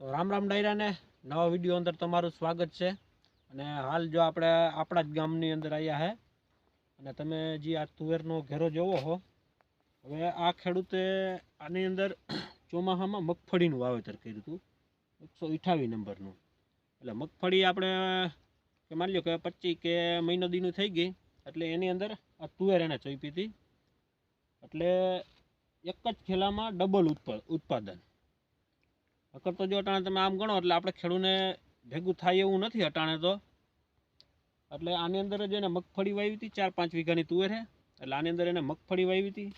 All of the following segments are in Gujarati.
તો રામ રામ ડાયરાને, નવા વીડિયો અંદર તમારું સ્વાગત છે. અને હાલ જો આપણે આપણા જ ગામની અંદર આવ્યા છે અને તમે જે આ તુવેરનો ઘેરો જોવો હો, હવે આ ખેડૂતે આની અંદર ચોમાસામાં મગફળીનું વાવેતર કર્યું હતું, એકસો અઠાવીસ નંબરનું. એટલે મગફળી આપણે, કે માની લો કે પચીસ કે મહિનો દીનું થઈ ગઈ, એટલે એની અંદર આ તુવેર એને ચોપી હતી. એટલે એક જ ખેલામાં ડબલ ઉત્પાદન. નકર તો જો અટાણે તમે આમ ગણો એટલે આપણે ખેડૂને ભેગું થાય એવું નથી અટાણે તો. એટલે આની અંદર જ એને મગફળી વાવી હતી, ચાર પાંચ વીઘાની તુવેર છે એટલે આની અંદર એને મગફળી વાવી હતી.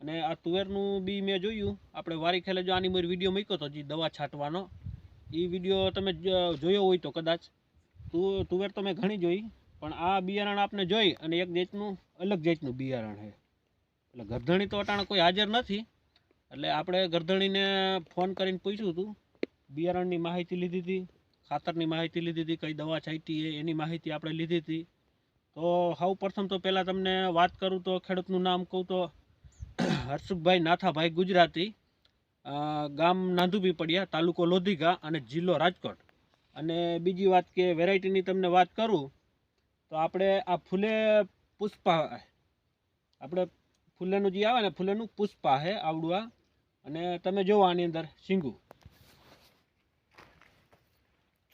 અને આ તુવેરનું બી મેં જોયું, આપણે વારી ખેલે જો આની મારી વીડિયો મૂક્યો હતો જે દવા છાંટવાનો. એ વીડિયો તમે જોયો હોય તો કદાચ. તુવેર તો મેં ઘણી જોઈ, પણ આ બિયારણ આપણે જોઈ અને એક જાતનું અલગ જાતનું બિયારણ છે એટલે ગરધણી તો અટાણે કોઈ હાજર નથી. એટલે આપણે ગરધણીને ફોન કરીને પૂછ્યું હતું. બિયારણની માહિતી લીધી હતી, ખાતરની માહિતી લીધી હતી, કઈ દવા છાંટી એની માહિતી આપણે લીધી હતી. તો સૌ પ્રથમ તો પહેલાં તમને વાત કરું તો ખેડૂતનું નામ કહું તો હર્ષુખભાઈ નાથાભાઈ ગુજરાતી ગામ નાંધુબી પડ્યા, તાલુકો લોધિકા અને જિલ્લો રાજકોટ. અને બીજી વાત કે વેરાયટીની તમને વાત કરું તો આપણે આ ફૂલે પુષ્પા, આપણે ફૂલેનું જે આવે ને, ફૂલેનું પુષ્પા છે આવડું આ. અને તમે જુઓ આની અંદર, શીંગું.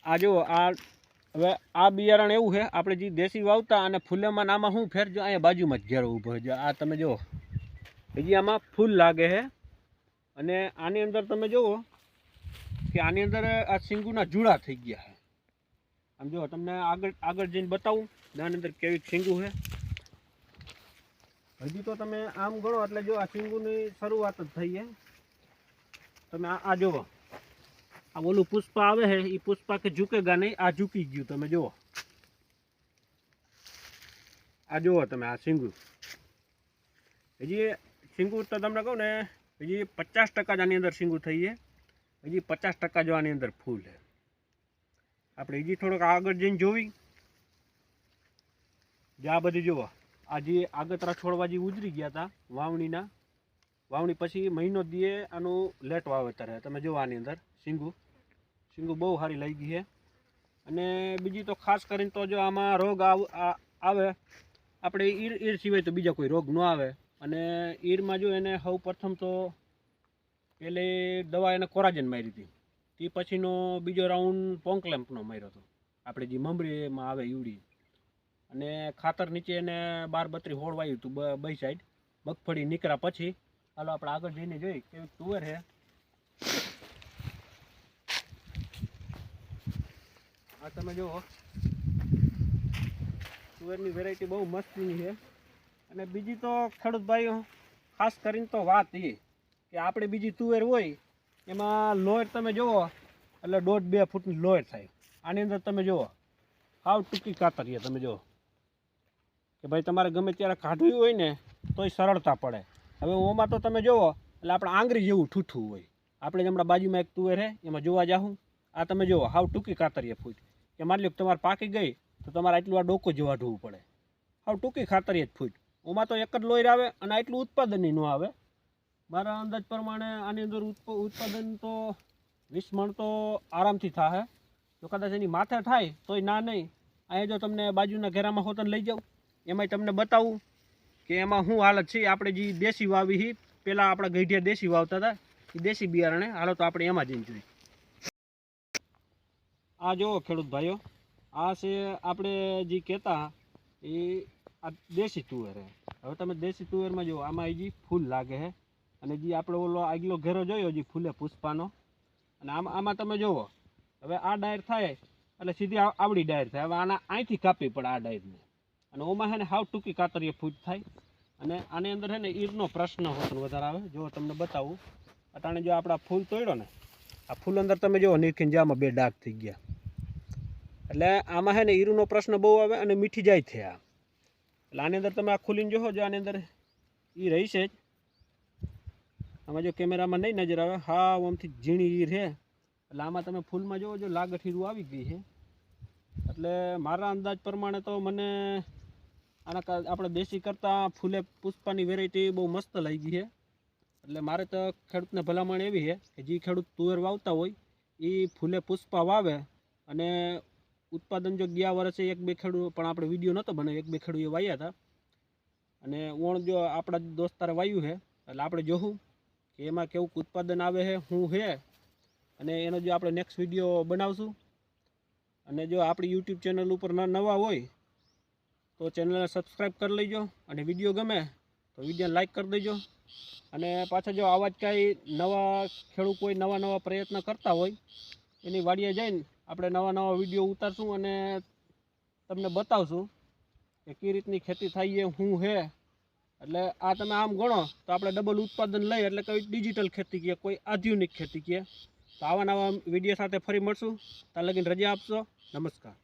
આ જુઓ આ હવે આ બિયારણ એવું છે આપણે જે દેશી વાવતા અને ફૂલેમાં નામાં શું ફેર જો, અહીંયા બાજુમાં જ ઘેરો ઊભો છે આ તમે જુઓ હજી આમાં ફૂલ લાગે છે અને આની અંદર તમે જુઓ કે આની અંદર આ શીંગુના જુડા થઈ ગયા છે આમ જુઓ તમને આગળ આગળ જઈને બતાવું આની અંદર કેવી શીંગું છે હજી તો તમે આમ ગણો એટલે જો આ શીંગુની શરૂઆત જ થઈ છે તમે આ જુઓ આ ઓલું પુષ્પા આવે છે એ પુષ્પા કે ઝૂકેગા નહીં, આ ઝૂકી ગયું તમે જુઓ આ જુઓ તમે, આ સિંગુ. હજી સિંગુ તો તમને કહું ને, હજી પચાસ ટકા જ આની અંદર સિંગુ થઈ છે હજી પચાસ ટકા જો આની અંદર ફૂલ છે આપણે હજી થોડોક આગળ જઈને જોવી. જે આ બધી જુઓ આ જે આગતરા છોડવા જે ઉજરી ગયા હતા વાવણીના. વાવણી પછી મહિનો દીએ આનું લેટ વાવેતર છે તમે જોવાની અંદર સિંગુ સિંગુ બહુ સારી લઈ ગઈ છે અને બીજી તો ખાસ કરીને તો જો આમાં રોગ આવે, આપણે ઈર ઈર સિવાય તો બીજા કોઈ રોગ ન આવે. અને ઈરમાં જો એને સૌ પ્રથમ તો પેલે દવા એને કોરાજન મારી હતી. તે પછીનો બીજો રાઉન્ડ પોંકલેમ્પનો માર્યો હતો. આપણે જે મમરીમાં આવે ઈવડી. અને ખાતર નીચે એને બાર બત્રી હોળવાયું હતું બ- બે સાઈડ મગફળી નીકળ્યા પછી, હાલો આપણે આગળ જઈને જોઈ કેવી તુવેર છે. આ તમે જુઓ. તુવેરની વેરાયટી બહુ મસ્તીની છે. અને બીજી તો ખેડૂત ભાઈઓ ખાસ કરીને તો વાત એ કે આપણે બીજી તુવેર હોય, એમાં લોયર તમે જુઓ, એટલે દોઢ બે ફૂટની લોયર થાય. આની અંદર તમે જુઓ. હાવ ટૂંકી કાતરીએ તમે જુઓ. કે ભાઈ તમારે ગમે ત્યારે કાઢવી હોય ને, તોય સરળતા પડે. હવે ઓમાં તો તમે જુઓ એટલે આપણે આંગળી જેવું ઠૂઠું હોય. આપણે હમણાં બાજુમાં એક તુવેર છે એમાં જોવા જાઉં આ તમે જુઓ હાવ ટૂંકી કાતરીએ ફૂટ. કે માની લો તમારે પાકી ગઈ, તો તમારે આટલું આ ડોકો જોવા ઢોવું પડે. હાવ ટૂંકી ખાતરીએ જ ફૂટ. ઓમાં તો એક જ લોયર આવે અને આટલું ઉત્પાદન ન આવે. મારા અંદાજ પ્રમાણે આની અંદર ઉત્પ- ઉત્પાદન તો વીસ મણ તો આરામથી થાય જો કદાચ એની માથે થાય, તોય ના નહીં. અહીંયા જો તમને બાજુના ઘેરામાં હોતન લઈ જાઉં. એમાંય તમને બતાવું કે એમાં શું હાલત છે. આપણે જે દેશી વાવી હી પહેલાં આપણા ગઈઢિયા દેશી વાવતા હતા. એ દેશી બિયારણે, હાલો તો આપણે એમાં જઈને જોઈએ. આ જુઓ ખેડૂત ભાઈઓ, આ છે આપણે જે કહેતા, એ આ દેશી તુવેર છે. હવે તમે દેશી તુવેરમાં જુઓ, આમાં હજી ફૂલ લાગે છે. અને જે આપણે ઓલો આગલો ઘેરો જોયો, જે ફૂલે પુષ્પાનો. અને આમાં આમાં તમે જુઓ, હવે આ ડાયર થાય, એટલે સીધી આવડી ડાયર થાય. હવે આના અહીંથી કાપવી પડે આ ડાયરને. અને ઓમાં છે ને હાવ ટૂંકી કાતરીએ ફૂટ થાય. અને આની અંદર છે ને ઈરનો પ્રશ્ન હોતો વધારે આવે. જો તમને બતાવું. અટાણે જો આપણા ફૂલ તોડ્યો ને, આ ફૂલ અંદર તમે જુઓ, નીરખીને જામાં બે ડાઘ થઈ ગયા. એટલે આમાં છે ને ઈરુનો પ્રશ્ન બહુ આવે અને મીઠી જાય છે આ. એટલે આની અંદર તમે આ ખોલીને જોવો જો આની અંદર ઈ રહી છે જ. આમાં જો કેમેરામાં નહીં નજર આવે હા આમથી ઝીણી ઈર છે એટલે આમાં તમે ફૂલમાં જોવો જો લાગઠીરું આવી ગઈ છે. એટલે મારા અંદાજ પ્રમાણે તો મને આના આપણે દેશી કરતાં ફૂલે પુષ્પાની વેરાયટી બહુ મસ્ત લાગી છે. એટલે મારે તો ખેડૂતને ભલામણ એવી છે કે જે ખેડૂત તુવેર વાવતા હોય, એ ફૂલે પુષ્પા વાવે અને ઉત્પાદન જો ગયા વર્ષે એક બે ખેડૂત, પણ આપણે વીડિયો નહોતો બનાવ્યો, એક બે ખેડૂએ વાવ્યા હતા. અને ઓણ જો આપણા દોસ્તારે વાવ્યું છે, એટલે આપણે જોવું કે એમાં કેવું ઉત્પાદન આવે છે, શું છે, અને એનો જો આપણે નેક્સ્ટ વીડિયો બનાવશું. અને જો આપણી યુટ્યુબ ચેનલ ઉપર નવા હોય તો ચેનલને સબસ્ક્રાઈબ કરી લેજો અને વીડિયો ગમે તો વિડીયોને લાઈક કરી દેજો. અને પાછા જો આવા જ કાંઈ નવા ખેડૂત કોઈ નવા નવા પ્રયત્ન કરતા હોય, એની વાડીએ જઈને આપણે નવા નવા વીડિયો ઉતારશું અને તમને બતાવશું કે કઈ રીતની ખેતી થાય છે શું છે એટલે આ તમે આમ ગણો તો આપણે ડબલ ઉત્પાદન લઈએ એટલે કોઈ ડિજિટલ ખેતી કહે કોઈ આધુનિક ખેતી કહે તો આવા નવા વીડિયો સાથે ફરી મળશું. ત્યાં લગીને રજા આપશો. નમસ્કાર.